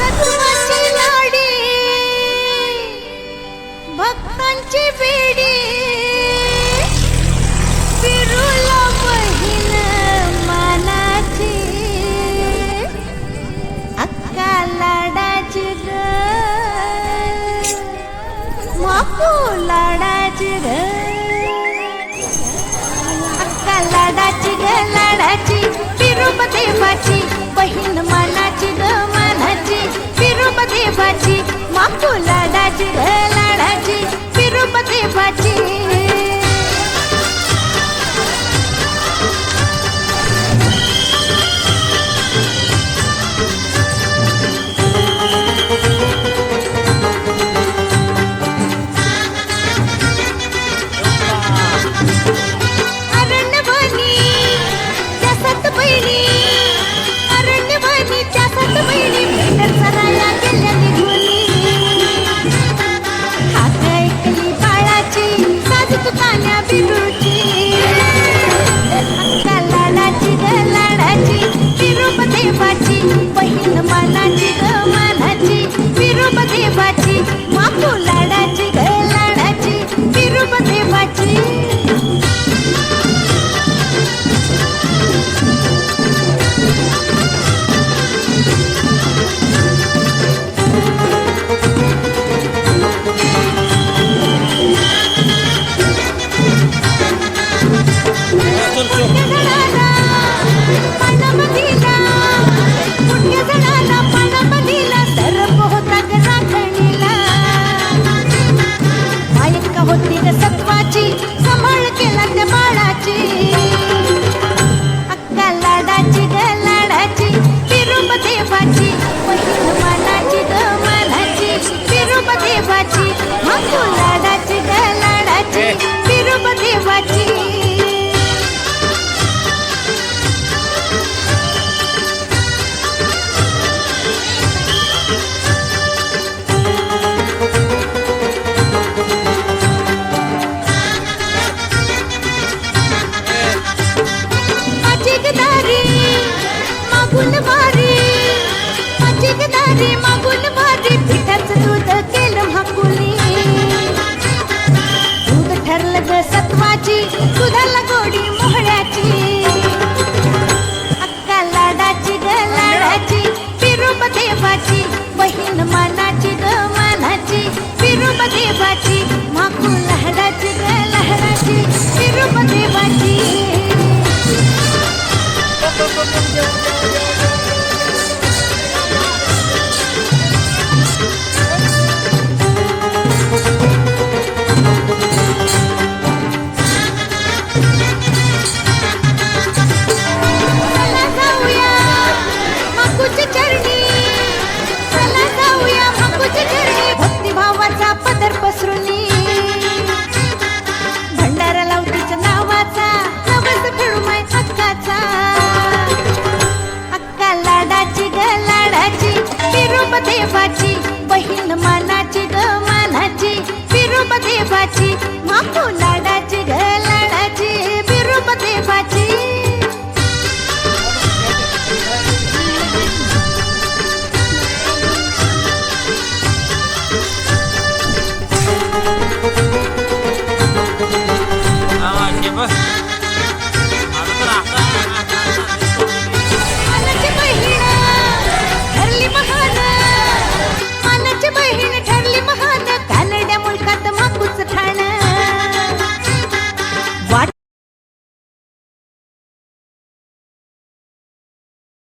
सत्वाची लाडी भक्तांची बेडी फिरूला बहीण मानाची. अक्का लाडाची ग. माकू लाडाची ग. अक्का लाडाची ग लाडाची. फिरूप देवाची बहीण मानाची ग. फिरूप देवाची माकू लाडाची. होती ग सत्वाची. सांभाळ केला त्या बाळाची. अक्का लाडाची ग लाडाची. विरूप देवाची बहीण मानाची ग मानाची. विरूप देवाची माकू लाडाची माझी गदारी मागून वारी पिठाचं दूध केलं दूध ठरलं ग सत्वाची दुधाला गोडी मोहळ्याची. अक्का लाडाची ग लाडाची विरूप देवाची बहीण